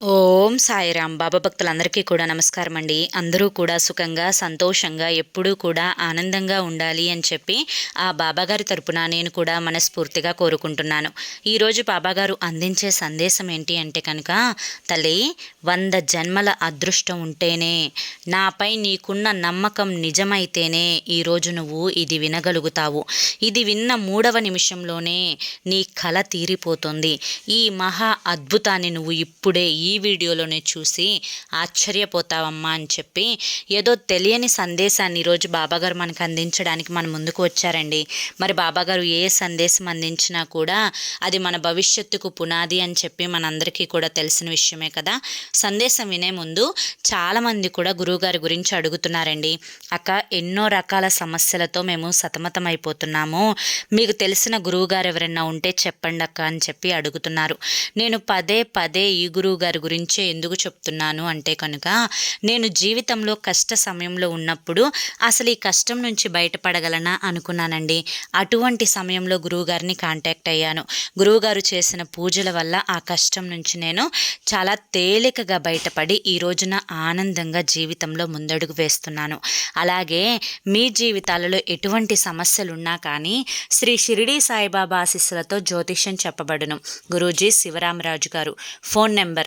ఓం సాయిరామ్. బాబా భక్తులందరికీ కూడా నమస్కారం అండి. అందరూ కూడా సుఖంగా సంతోషంగా ఎప్పుడూ కూడా ఆనందంగా ఉండాలి అని చెప్పి ఆ బాబాగారి తరపున నేను కూడా మనస్ఫూర్తిగా కోరుకుంటున్నాను. ఈరోజు బాబాగారు అందించే సందేశం ఏంటి అంటే కనుక తల్లి వంద జన్మల అదృష్టం ఉంటేనే నాపై నీకున్న నమ్మకం నిజమైతేనే ఈరోజు నువ్వు ఇది వినగలుగుతావు. ఇది విన్న మూడవ నిమిషంలోనే నీ కళ తీరిపోతుంది. ఈ మహా అద్భుతాన్ని నువ్వు ఇప్పుడే ఈ ఈ వీడియోలోనే చూసి ఆశ్చర్యపోతావమ్మా అని చెప్పి ఏదో తెలియని సందేశాన్ని ఈరోజు బాబాగారు మనకు అందించడానికి మన ముందుకు వచ్చారండి. మరి బాబాగారు ఏ సందేశం అందించినా కూడా అది మన భవిష్యత్తుకు పునాది అని చెప్పి మనందరికీ కూడా తెలిసిన విషయమే కదా. సందేశం వినే ముందు చాలామంది కూడా గురువుగారి గురించి అడుగుతున్నారండి. అక్క ఎన్నో రకాల సమస్యలతో మేము సతమతమైపోతున్నాము. మీకు తెలిసిన గురువుగారు ఎవరైనా ఉంటే చెప్పండి అక్క అని చెప్పి అడుగుతున్నారు. నేను పదే పదే ఈ గురువుగారి వారి గురించే ఎందుకు చెప్తున్నాను అంటే కనుక నేను జీవితంలో కష్ట సమయంలో ఉన్నప్పుడు అసలు ఈ కష్టం నుంచి బయటపడగలనా అనుకున్నానండి. అటువంటి సమయంలో గురువుగారిని కాంటాక్ట్ అయ్యాను. గురువుగారు చేసిన పూజల వల్ల ఆ కష్టం నుంచి నేను చాలా తేలికగా బయటపడి ఈ రోజున ఆనందంగా జీవితంలో ముందడుగు వేస్తున్నాను. అలాగే మీ జీవితాలలో ఎటువంటి సమస్యలు ఉన్నా కానీ శ్రీ షిరిడి సాయిబాబా ఆశీస్సులతో జ్యోతిష్యం చెప్పబడును. గురూజీ శివరామరాజు గారు. Phone number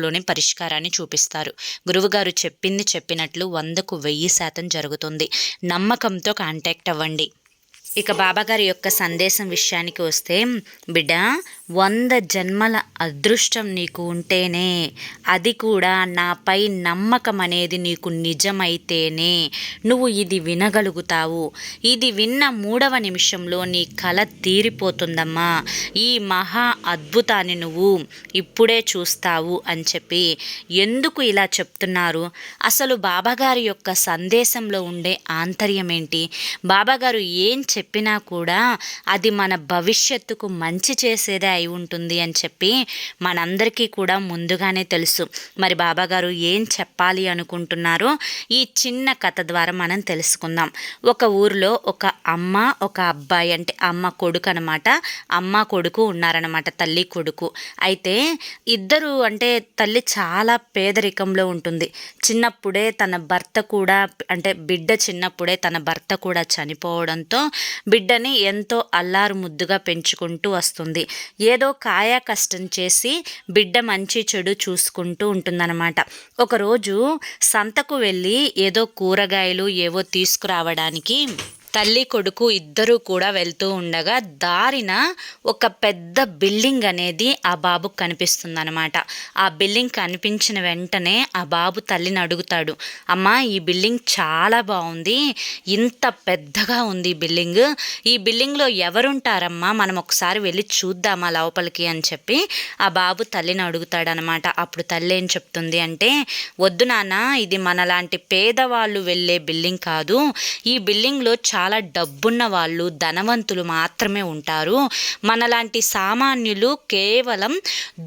రోజులలోనే పరిష్కారాన్ని చూపిస్తారు. గురువుగారు చెప్పింది చెప్పినట్లు వందకు వెయ్యి శాతం జరుగుతుంది. నమ్మకంతో కాంటాక్ట్ అవ్వండి. ఇక బాబాగారి యొక్క సందేశం విషయానికి వస్తే బిడ్డ వంద జన్మల అదృష్టం నీకు ఉంటేనే అది కూడా నాపై నమ్మకం అనేది నీకు నిజమైతేనే నువ్వు ఇది వినగలుగుతావు. ఇది విన్న మూడవ నిమిషంలో నీ కళ తీరిపోతుందమ్మా. ఈ మహా అద్భుతాన్ని నువ్వు ఇప్పుడే చూస్తావు అని చెప్పి ఎందుకు ఇలా చెప్తున్నారు? అసలు బాబాగారి యొక్క సందేశంలో ఉండే ఆంతర్యం ఏంటి బాబాగారు ఏం చెప్పినా కూడా అది మన భవిష్యత్తుకు మంచి చేసేదే అయి ఉంటుంది అని చెప్పి మనందరికీ కూడా ముందుగానే తెలుసు. మరి బాబాగారు ఏం చెప్పాలి అనుకుంటున్నారో ఈ చిన్న కథ ద్వారా మనం తెలుసుకుందాం. ఒక ఊరిలో ఒక అమ్మ ఒక అబ్బాయి అంటే అమ్మ కొడుకు అనమాట అమ్మ కొడుకు ఉన్నారనమాట తల్లి కొడుకు. అయితే ఇద్దరు అంటే తల్లి చాలా పేదరికంలో ఉంటుంది. చిన్నప్పుడే తన భర్త కూడా అంటే బిడ్డ చిన్నప్పుడే తన భర్త కూడా చనిపోవడంతో బిడ్డని ఎంతో అల్లారు ముద్దుగా పెంచుకుంటూ వస్తుంది. ఏదో కాయా కష్టం చేసి బిడ్డ మంచి చెడు చూసుకుంటూ ఉంటుందన్నమాట. ఒకరోజు సంతకు వెళ్ళి ఏదో కూరగాయలు ఏవో తీసుకురావడానికి తల్లి కొడుకు ఇద్దరూ కూడా వెళ్తూ ఉండగా దారిన ఒక పెద్ద బిల్డింగ్ అనేది ఆ బాబుకు కనిపిస్తుంది అనమాట ఆ బిల్డింగ్ కనిపించిన వెంటనే ఆ బాబు తల్లిని అడుగుతాడు అమ్మా ఈ బిల్డింగ్ చాలా బాగుంది ఇంత పెద్దగా ఉంది బిల్డింగ్ ఈ బిల్డింగ్లో ఎవరుంటారమ్మా మనం ఒకసారి వెళ్ళి చూద్దామా లోపలికి అని చెప్పి ఆ బాబు తల్లిని అడుగుతాడనమాట అప్పుడు తల్లి ఏం చెప్తుంది అంటే వద్దు నాన్న ఇది మనలాంటి పేదవాళ్ళు వెళ్ళే బిల్డింగ్ కాదు ఈ బిల్డింగ్లో చాలా చాలా డబ్బున్న వాళ్ళు ధనవంతులు మాత్రమే ఉంటారు. మనలాంటి సామాన్యులు కేవలం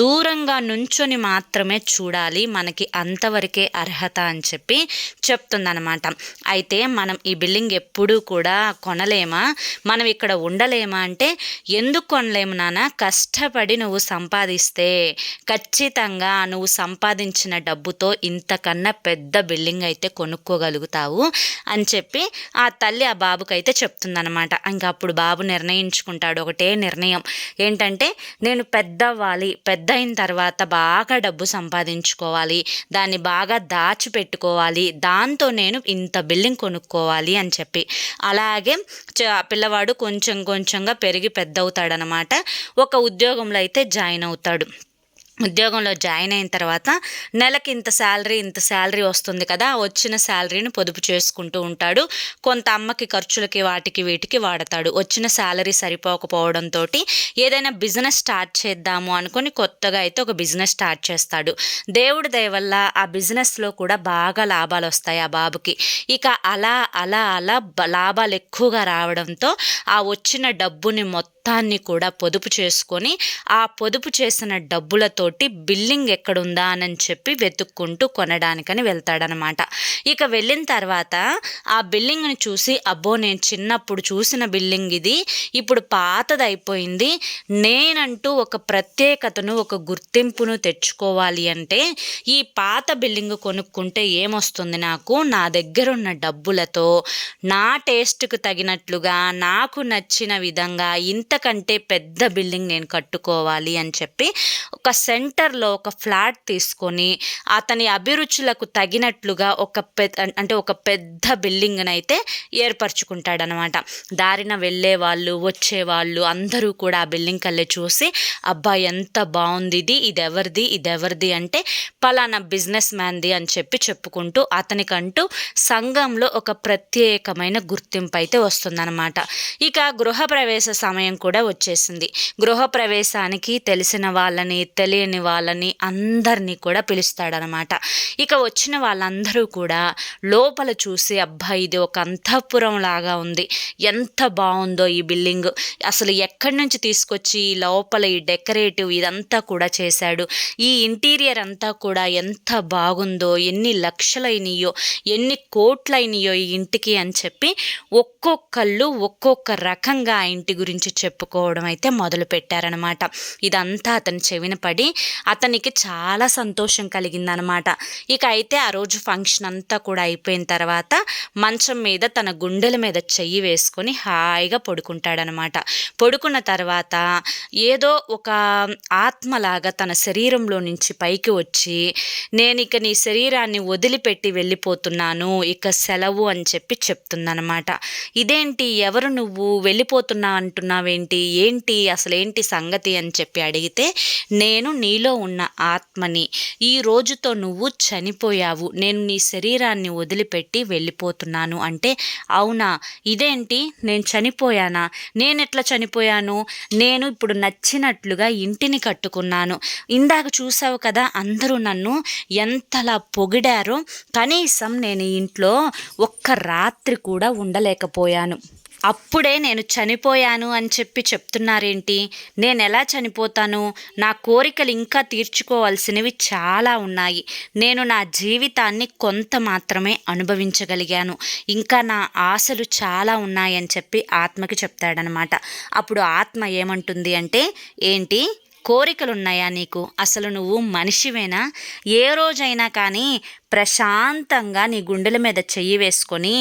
దూరంగా నుంచొని మాత్రమే చూడాలి. మనకి అంతవరకే అర్హత అని చెప్పి చెప్తుందనమాట అయితే మనం ఈ బిల్డింగ్ ఎప్పుడూ కూడా కొనలేమా? మనం ఇక్కడ ఉండలేమా అంటే ఎందుకు కొనలేము నాన్న? కష్టపడి నువ్వు సంపాదిస్తే ఖచ్చితంగా నువ్వు సంపాదించిన డబ్బుతో ఇంతకన్నా పెద్ద బిల్డింగ్ అయితే కొనుక్కోగలుగుతావు అని చెప్పి ఆ తల్లి ఆ బాబు బాబుకి అయితే చెప్తుందనమాట ఇంకా అప్పుడు బాబు నిర్ణయించుకుంటాడు. ఒకటే నిర్ణయం. ఏంటంటే నేను పెద్ద అవ్వాలి పెద్ద అయిన తర్వాత బాగా డబ్బు సంపాదించుకోవాలి దాన్ని బాగా దాచిపెట్టుకోవాలి దాంతో నేను ఇంత బిల్డింగ్ కొనుక్కోవాలి అని చెప్పి. అలాగే పిల్లవాడు కొంచెం కొంచెంగా పెరిగి పెద్ద అవుతాడనమాట ఒక ఉద్యోగంలో అయితే జాయిన్ అవుతాడు. ఉద్యోగంలో జాయిన్ అయిన తర్వాత నెలకి ఇంత శాలరీ ఇంత శాలరీ వస్తుంది కదా వచ్చిన శాలరీని పొదుపు చేసుకుంటూ ఉంటాడు. కొంత అమ్మకి ఖర్చులకి వాటికి వీటికి వాడతాడు. వచ్చిన శాలరీ సరిపోకపోవడంతో ఏదైనా బిజినెస్ స్టార్ట్ చేద్దాము అనుకుని కొత్తగా అయితే ఒక బిజినెస్ స్టార్ట్ చేస్తాడు. దేవుడి దయ వల్ల ఆ బిజినెస్లో కూడా బాగా లాభాలు వస్తాయి ఆ బాబుకి. ఇక అలా అలా అలా లాభాలు ఎక్కువగా రావడంతో ఆ వచ్చిన డబ్బుని మొత్తం మొత్తాన్ని కూడా పొదుపు చేసుకొని ఆ పొదుపు చేసిన డబ్బులతోటి బిల్లింగ్ ఎక్కడుందా అని చెప్పి వెతుక్కుంటూ కొనడానికని వెళ్తాడనమాట. ఇక వెళ్ళిన తర్వాత ఆ బిల్లింగ్ని చూసి అబ్బో నేను చిన్నప్పుడు చూసిన బిల్లింగ్ ఇది ఇప్పుడు పాతదైపోయింది నేనంటూ ఒక ప్రత్యేకతను ఒక గుర్తింపును తెచ్చుకోవాలి అంటే ఈ పాత బిల్లింగ్ కొనుక్కుంటే ఏమొస్తుంది నాకు? నా దగ్గర ఉన్న డబ్బులతో నా టేస్ట్కు తగినట్లుగా నాకు నచ్చిన విధంగా ఇంత ఇంతకంటే పెద్ద బిల్డింగ్ నేను కట్టుకోవాలి అని చెప్పి ఒక సెంటర్లో ఒక ఫ్లాట్ తీసుకొని అతని అభిరుచులకు తగినట్లుగా ఒక పెద్ద అంటే ఒక పెద్ద బిల్డింగ్ని అయితే ఏర్పరచుకుంటాడనమాట. దారిన వెళ్ళే వాళ్ళు వచ్చేవాళ్ళు అందరూ కూడా ఆ బిల్డింగ్ కల్లే చూసి అబ్బా ఎంత బాగుంది ఇది ఇది ఎవరిది ఇది ఎవరిది అంటే పలానా బిజినెస్ మ్యాన్ది అని చెప్పి చెప్పుకుంటూ అతనికంటూ సంఘంలో ఒక ప్రత్యేకమైన గుర్తింపు అయితే వస్తుందన్నమాట ఇక గృహప్రవేశ సమయం కూడా వచ్చేసింది. గృహప్రవేశానికి తెలిసిన వాళ్ళని తెలియని వాళ్ళని అందరినీ కూడా పిలుస్తాడనమాట. ఇక వచ్చిన వాళ్ళందరూ కూడా లోపల చూసి అబ్బాయి ఇది ఒక అంతఃపురం లాగా ఉంది. ఎంత బాగుందో ఈ బిల్డింగ్. అసలు ఎక్కడి నుంచి తీసుకొచ్చి లోపల ఈ డెకరేటివ్ ఇదంతా కూడా చేశాడు. ఈ ఇంటీరియర్ అంతా కూడా ఎంత బాగుందో ఎన్ని లక్షలైనయో ఎన్ని కోట్లైనయో ఈ ఇంటికి అని చెప్పి ఒక్కొక్కళ్ళు ఒక్కొక్క రకంగా ఆ ఇంటి గురించి చెప్పుకోవడం అయితే మొదలు పెట్టారనమాట ఇదంతా అతని చెవిన పడి అతనికి చాలా సంతోషం కలిగిందనమాట ఇక అయితే ఆ రోజు ఫంక్షన్ అంతా కూడా అయిపోయిన తర్వాత మంచం మీద తన గుండెల మీద చెయ్యి వేసుకొని హాయిగా పడుకుంటాడనమాట పడుకున్న తర్వాత ఏదో ఒక ఆత్మలాగా తన శరీరంలో నుంచి పైకి వచ్చి నేను ఇక నీ శరీరాన్ని వదిలిపెట్టి వెళ్ళిపోతున్నాను ఇక సెలవు అని చెప్పి చెప్తుందనమాట ఇదేంటి? ఎవరు నువ్వు? వెళ్ళిపోతున్నా అంటున్నావే ఏంటి అసలు ఏంటి సంగతి అని చెప్పి అడిగితే నేను నీలో ఉన్న ఆత్మని ఈ రోజుతో నువ్వు చనిపోయావు నేను నీ శరీరాన్ని వదిలిపెట్టి వెళ్ళిపోతున్నాను అంటే అవునా? ఇదేంటి? నేను చనిపోయానా? నేను ఎట్లా చనిపోయాను? నేను ఇప్పుడు నచ్చినట్లుగా ఇంటిని కట్టుకున్నాను. ఇందాక చూసావు కదా అందరూ నన్ను ఎంతలా పొగిడారో కనీసం నేను ఇంట్లో ఒక్క రాత్రి కూడా ఉండలేకపోయాను. అప్పుడే నేను చనిపోయాను అని చెప్పి చెప్తున్నారేంటి? నేను ఎలా చనిపోతాను? నా కోరికలు ఇంకా తీర్చుకోవాల్సినవి చాలా ఉన్నాయి. నేను నా జీవితాన్ని కొంత మాత్రమే అనుభవించగలిగాను. ఇంకా నా ఆశలు చాలా ఉన్నాయని చెప్పి ఆత్మకి చెప్తాడనమాట. అప్పుడు ఆత్మ ఏమంటుంది అంటే ఏంటి? కోరికలు ఉన్నాయా నీకు? అసలు నువ్వు మనిషివేనా? ఏ రోజైనా కానీ ప్రశాంతంగా నీ గుండెల మీద చెయ్యి వేసుకొని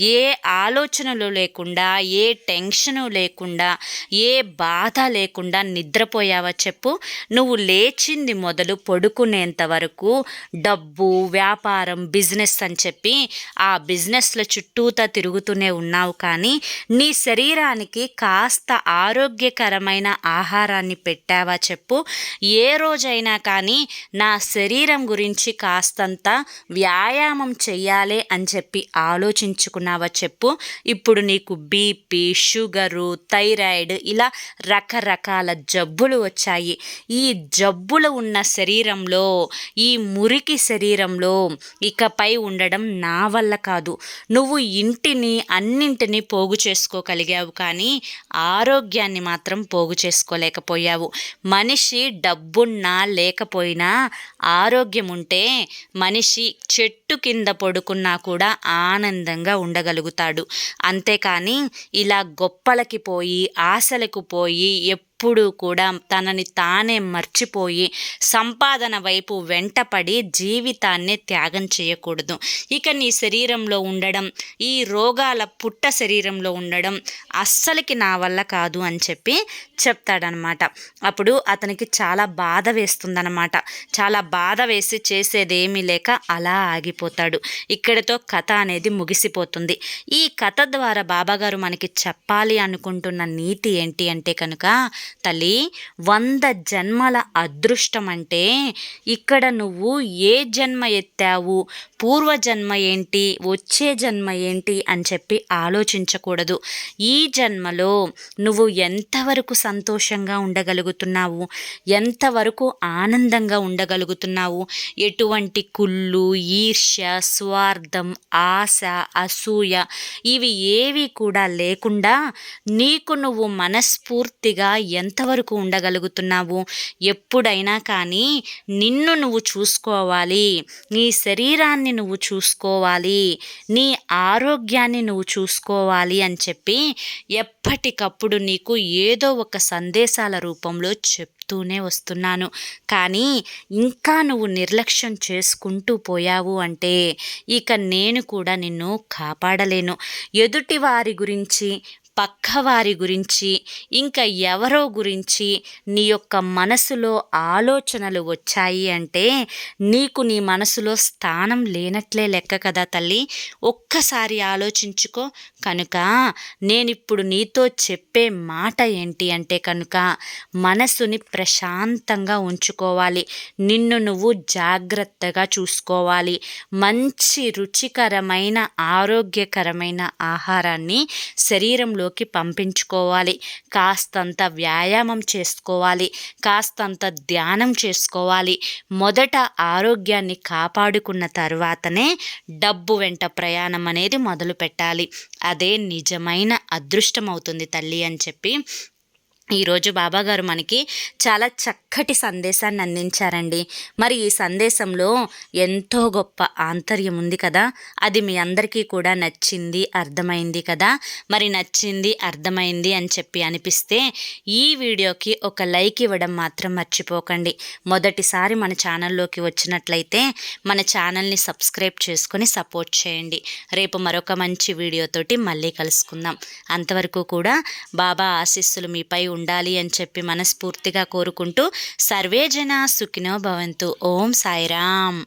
ఏ ఆలోచనలు లేకుండా ఏ టెన్షను లేకుండా ఏ బాధ లేకుండా నిద్రపోయావా చెప్పు. నువ్వు లేచింది మొదలు పడుకునేంత వరకు డబ్బు వ్యాపారం బిజినెస్ అని చెప్పి ఆ బిజినెస్ల చుట్టూతా తిరుగుతూనే ఉన్నావు కానీ నీ శరీరానికి కాస్త ఆరోగ్యకరమైన ఆహారాన్ని పెట్టావా చెప్పు. ఏ రోజైనా కానీ నా శరీరం గురించి కాస్తంత వ్యాయామం చెయ్యాలి అని చెప్పి ఆలోచించుకున్నావా చెప్పు. ఇప్పుడు నీకు బీపీ షుగరు థైరాయిడ్ ఇలా రకరకాల జబ్బులు వచ్చాయి. ఈ జబ్బులు ఉన్న శరీరంలో ఈ మురికి శరీరంలో ఇకపై ఉండడం నా వల్ల కాదు. నువ్వు ఇంటిని అన్నింటినీ పోగు చేసుకోగలిగావు కానీ ఆరోగ్యాన్ని మాత్రం పోగు చేసుకోలేకపోయావు. మనిషి డబ్బున్నా లేకపోయినా ఆరోగ్యం ఉంటే మనిషి చెట్టు కింద పడుకున్నా కూడా ఆనందంగా ఉండగలుగుతాడు. అంతేకాని ఇలా గొప్పలకి పోయి ఆశలకు పోయి ఎప్పుడూ కూడా తనని తానే మర్చిపోయి సంపాదన వైపు వెంటపడి జీవితాన్ని త్యాగం చేయకూడదు. ఇక నీ శరీరంలో ఉండడం ఈ రోగాల పుట్ట శరీరంలో ఉండడం అస్సలకి నా వల్ల కాదు అని చెప్పి చెప్తాడనమాట. అప్పుడు అతనికి చాలా బాధ వేస్తుందనమాట. చాలా బాధ వేసి చేసేదేమీ లేక అలా ఆగిపోతాడు. ఇక్కడితో కథ అనేది ముగిసిపోతుంది. ఈ కథ ద్వారా బాబాగారు మనకి చెప్పాలి అనుకుంటున్న నీతి ఏంటి అంటే కనుక తల్లి వంద జన్మల అదృష్టం అంటే ఇక్కడ నువ్వు ఏ జన్మ ఎత్తావు? పూర్వజన్మ ఏంటి? వచ్చే జన్మ ఏంటి? అని చెప్పి ఆలోచించకూడదు. ఈ జన్మలో నువ్వు ఎంతవరకు సంతోషంగా ఉండగలుగుతున్నావు? ఎంతవరకు ఆనందంగా ఉండగలుగుతున్నావు? ఎటువంటి కుళ్ళు ఈర్ష్య స్వార్థం ఆశ అసూయ ఇవి ఏవి కూడా లేకుండా నీకు నువ్వు మనస్ఫూర్తిగా ఎంతవరకు ఉండగలుగుతున్నావు? ఎప్పుడైనా కానీ నిన్ను నువ్వు చూసుకోవాలి. నీ శరీరాన్ని నువ్వు చూసుకోవాలి. నీ ఆరోగ్యాన్ని నువ్వు చూసుకోవాలి అని చెప్పి ఎప్పటికప్పుడు నీకు ఏదో ఒక సందేశాల రూపంలో చెప్తూనే వస్తున్నాను. కానీ ఇంకా నువ్వు నిర్లక్ష్యం చేసుకుంటూ పోయావు అంటే ఇక నేను కూడా నిన్ను కాపాడలేను. ఎదుటి వారి గురించి పక్కవారి గురించి ఇంకా ఎవరో గురించి నీ యొక్క మనసులో ఆలోచనలు వచ్చాయి అంటే నీకు నీ మనసులో స్థానం లేనట్లే లెక్క కదా తల్లి. ఒక్కసారి ఆలోచించుకో కనుక నేనిప్పుడు నీతో చెప్పే మాట ఏంటి అంటే కనుక మనసుని ప్రశాంతంగా ఉంచుకోవాలి. నిన్ను నువ్వు జాగ్రత్తగా చూసుకోవాలి. మంచి రుచికరమైన ఆరోగ్యకరమైన ఆహారాన్ని శరీరంలో లోకి పంపించుకోవాలి. కాస్తంత వ్యాయామం చేసుకోవాలి. కాస్తంత ధ్యానం చేసుకోవాలి. మొదట ఆరోగ్యాన్ని కాపాడుకున్న తర్వాతనే డబ్బు వెంట ప్రయాణం అనేది మొదలు పెట్టాలి అదే నిజమైన అదృష్టం అవుతుంది తల్లి అని చెప్పి ఈరోజు బాబాగారు మనకి చాలా చక్కటి సందేశాన్ని అందించారండి. మరి ఈ సందేశంలో ఎంతో గొప్ప ఆంతర్యం ఉంది కదా. అది మీ అందరికీ కూడా నచ్చింది అర్థమైంది కదా. మరి నచ్చింది అర్థమైంది అని చెప్పి అనిపిస్తే ఈ వీడియోకి ఒక లైక్ ఇవ్వడం మాత్రం మర్చిపోకండి. మొదటిసారి మన ఛానల్లోకి వచ్చినట్లయితే మన ఛానల్ని సబ్స్క్రైబ్ చేసుకొని సపోర్ట్ చేయండి. రేపు మరొక మంచి వీడియోతోటి మళ్ళీ కలుసుకుందాం. అంతవరకు కూడా బాబా ఆశీస్సులు మీపై ఉండాలి అని చెప్పి మనస్ఫూర్తిగా కోరుకుంటూ సర్వే జన సుఖినో భవంతు. ఓం సాయిరామ్.